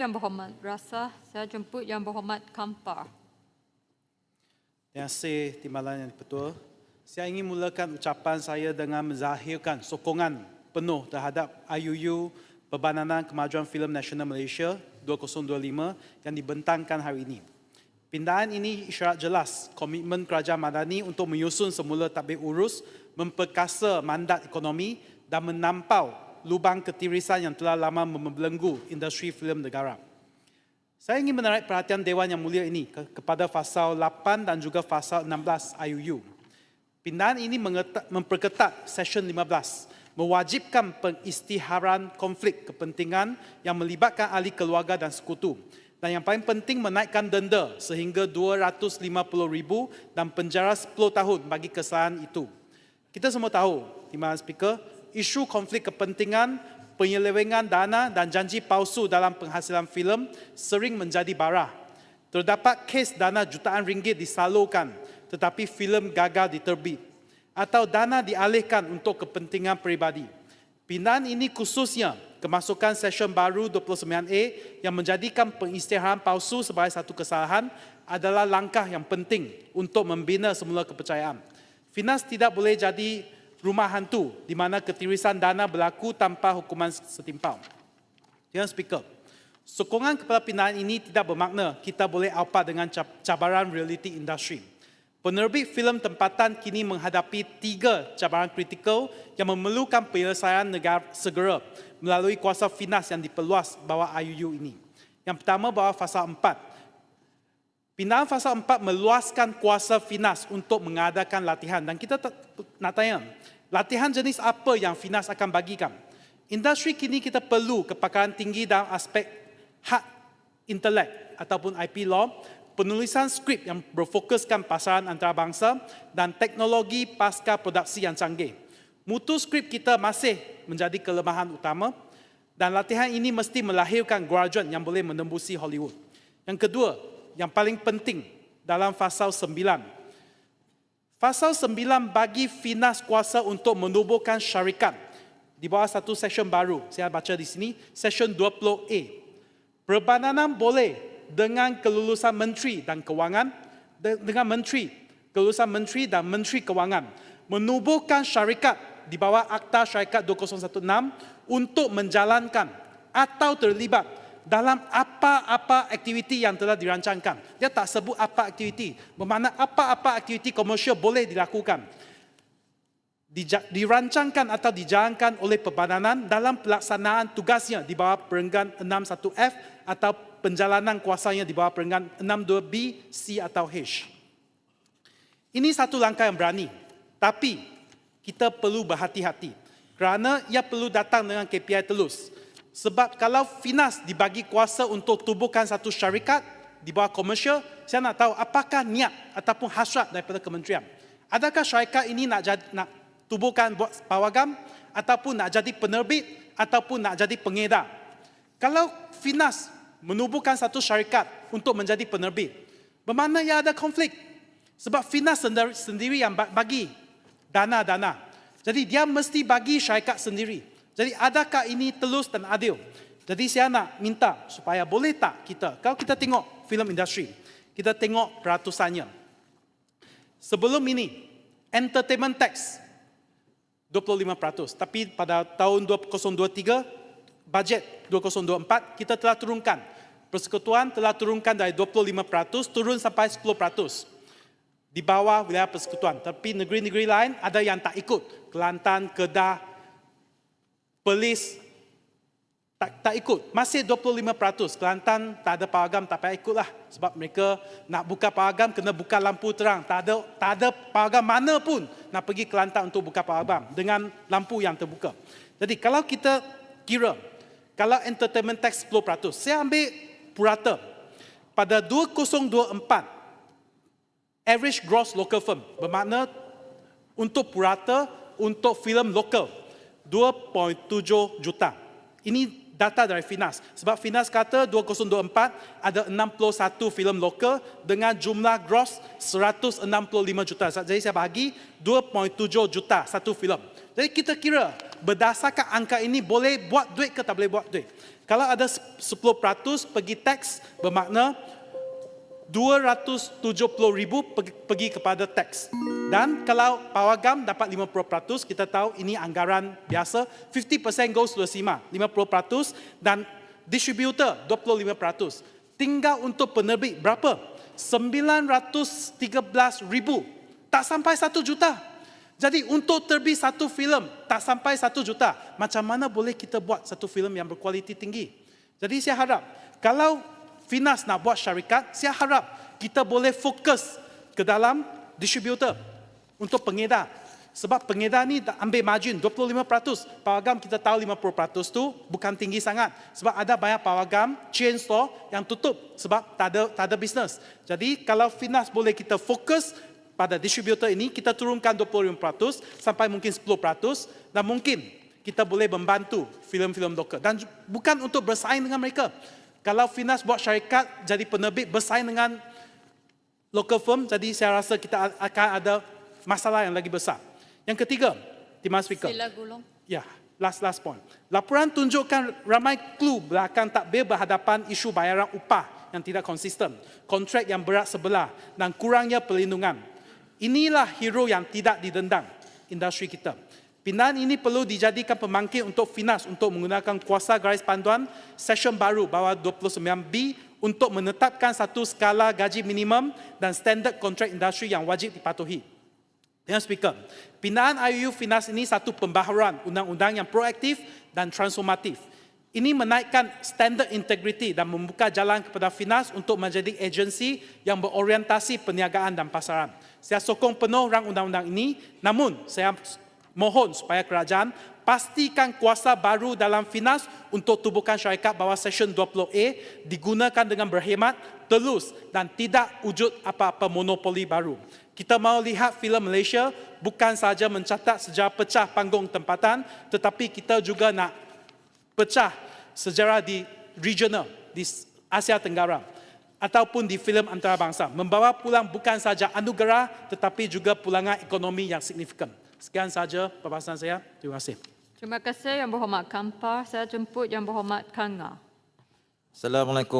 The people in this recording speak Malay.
Yang Berhormat Rasa, saya jemput Yang Berhormat Kampar. Terima kasih Timbalan yang betul. Saya ingin mulakan ucapan saya dengan menzahirkan sokongan penuh terhadap IUU Perbananan Kemajuan Filem Nasional Malaysia 2025 yang dibentangkan hari ini. Pindahan ini isyarat jelas komitmen kerajaan Madani untuk menyusun semula tabir urus, memperkasa mandat ekonomi dan menampau lubang ketirisan yang telah lama membelenggu industri filem negara. Saya ingin menarik perhatian Dewan Yang Mulia ini ke- kepada pasal 8 dan juga pasal 16 IUU. Pindahan ini memperketat Seksyen 15, mewajibkan pengistiharan konflik kepentingan yang melibatkan ahli keluarga dan sekutu. Dan yang paling penting menaikkan denda sehingga RM250,000 dan penjara 10 tahun bagi kesalahan itu. Kita semua tahu, Timbalan Speaker, isu konflik kepentingan, penyelewengan dana dan janji palsu dalam penghasilan filem sering menjadi barah. Terdapat kes dana jutaan ringgit disalurkan tetapi filem gagal diterbit atau dana dialihkan untuk kepentingan peribadi. Pindahan ini khususnya kemasukan Seksyen baru 29A yang menjadikan pengisytiharan palsu sebagai satu kesalahan adalah langkah yang penting untuk membina semula kepercayaan. Finas tidak boleh jadi rumah hantu di mana ketirisan dana berlaku tanpa hukuman setimpal. Yang Speaker, sokongan kepada pindahan ini tidak bermakna kita boleh alpa dengan cab- cabaran reality industri. Penerbit filem tempatan kini menghadapi tiga cabaran kritikal yang memerlukan penyelesaian negara segera melalui kuasa finas yang diperluas bawah IUU ini. Yang pertama bawah fasa 4. Pindahan fasa 4 meluaskan kuasa Finas untuk mengadakan latihan dan kita nak tanya, latihan jenis apa yang Finas akan bagikan? Industri kini kita perlu kepakaran tinggi dalam aspek hak intelek ataupun IP law, penulisan skrip yang berfokuskan pasaran antarabangsa dan teknologi pasca produksi yang canggih. Mutu skrip kita masih menjadi kelemahan utama dan latihan ini mesti melahirkan graduan yang boleh menembusi Hollywood. Yang kedua, yang paling penting dalam pasal 9. Pasal 9 bagi Finas kuasa untuk menubuhkan syarikat di bawah satu seksyen baru. Saya baca di sini, seksyen 20A. Perbananan boleh dengan kelulusan menteri dan kewangan, de- dengan menteri, kelulusan menteri dan menteri kewangan, menubuhkan syarikat di bawah Akta Syarikat 2016 untuk menjalankan atau terlibat dalam apa-apa aktiviti yang telah dirancangkan. Dia tak sebut apa aktiviti, bermakna apa-apa aktiviti komersial boleh dilakukan dirancangkan atau dijalankan oleh perbadanan dalam pelaksanaan tugasnya di bawah perenggan 61F atau penjalanan kuasanya di bawah perenggan 62B, C atau H. Ini satu langkah yang berani, tapi kita perlu berhati-hati kerana ia perlu datang dengan KPI telus. Sebab kalau Finas dibagi kuasa untuk tubuhkan satu syarikat di bawah komersial, saya nak tahu apakah niat ataupun hasrat daripada kementerian. Adakah syarikat ini nak jadi, nak tubuhkan buat pawagam ataupun nak jadi penerbit ataupun nak jadi pengedar. Kalau Finas menubuhkan satu syarikat untuk menjadi penerbit, bermakna ia ada konflik. Sebab Finas sendiri, sendiri yang ba- bagi dana-dana. Jadi dia mesti bagi syarikat sendiri. Jadi adakah ini telus dan adil? Jadi saya nak minta supaya boleh tak kita, kalau kita tengok filem industri, kita tengok peratusannya. Sebelum ini, entertainment tax 25%. Tapi pada tahun 2023, bajet 2024, kita telah turunkan. Persekutuan telah turunkan dari 25% turun sampai 10% di bawah wilayah persekutuan. Tapi negeri-negeri lain ada yang tak ikut. Kelantan, Kedah, Perlis tak, tak ikut. Masih 25%. Kelantan tak ada pawagam, tak payah ikutlah. Sebab mereka nak buka pawagam, kena buka lampu terang. Tak ada, tak ada pawagam mana pun nak pergi Kelantan untuk buka pawagam dengan lampu yang terbuka. Jadi kalau kita kira, kalau entertainment tax 10%, saya ambil purata. Pada 2024, average gross local firm bermakna untuk purata untuk filem lokal 2.7 juta. Ini data dari Finas. Sebab Finas kata 2024 ada 61 filem lokal dengan jumlah gross 165 juta. Jadi saya bagi 2.7 juta satu filem. Jadi kita kira berdasarkan angka ini boleh buat duit ke tak boleh buat duit. Kalau ada 10% pergi teks bermakna 270 ribu pergi, pergi kepada teks. Dan kalau pawagam dapat 50%, kita tahu ini anggaran biasa, 50% goes to SIMA, 50% dan distributor 25%. Tinggal untuk penerbit berapa? 913 ribu. Tak sampai 1 juta. Jadi untuk terbit satu filem tak sampai satu juta, macam mana boleh kita buat satu filem yang berkualiti tinggi? Jadi saya harap kalau Finas nak buat syarikat, saya harap kita boleh fokus ke dalam distributor untuk pengedar. Sebab pengedar ni ambil margin 25%. Pawagam kita tahu 50% tu bukan tinggi sangat. Sebab ada banyak pawagam chain store yang tutup sebab tak ada, tak ada bisnes. Jadi kalau Finas boleh kita fokus pada distributor ini, kita turunkan 25% sampai mungkin 10% dan mungkin kita boleh membantu filem-filem lokal. Dan bukan untuk bersaing dengan mereka. Kalau Finas buat syarikat jadi penerbit bersaing dengan local firm, jadi saya rasa kita akan ada masalah yang lagi besar. Yang ketiga, Timah Speaker. Sila gulung. Ya, last last point. Laporan tunjukkan ramai klu belakang takbir berhadapan isu bayaran upah yang tidak konsisten, kontrak yang berat sebelah dan kurangnya perlindungan. Inilah hero yang tidak didendang industri kita. Pindahan ini perlu dijadikan pembangkit untuk Finas untuk menggunakan kuasa garis panduan session baru bawah 29B untuk menetapkan satu skala gaji minimum dan standard kontrak industri yang wajib dipatuhi. Yang Speaker, pindahan IUU Finas ini satu pembaharuan undang-undang yang proaktif dan transformatif. Ini menaikkan standard integriti dan membuka jalan kepada Finas untuk menjadi agensi yang berorientasi perniagaan dan pasaran. Saya sokong penuh rang undang-undang ini, namun saya mohon supaya kerajaan pastikan kuasa baru dalam Finas untuk tubuhkan syarikat bawah Seksyen 20A digunakan dengan berhemat, telus dan tidak wujud apa-apa monopoli baru. Kita mahu lihat filem Malaysia bukan saja mencatat sejarah pecah panggung tempatan, tetapi kita juga nak pecah sejarah di regional, di Asia Tenggara ataupun di filem antarabangsa. Membawa pulang bukan saja anugerah tetapi juga pulangan ekonomi yang signifikan. Sekian saja perbahasan saya. Terima kasih. Terima kasih Yang Berhormat Kampar. Saya jemput Yang Berhormat Kanga. Assalamualaikum.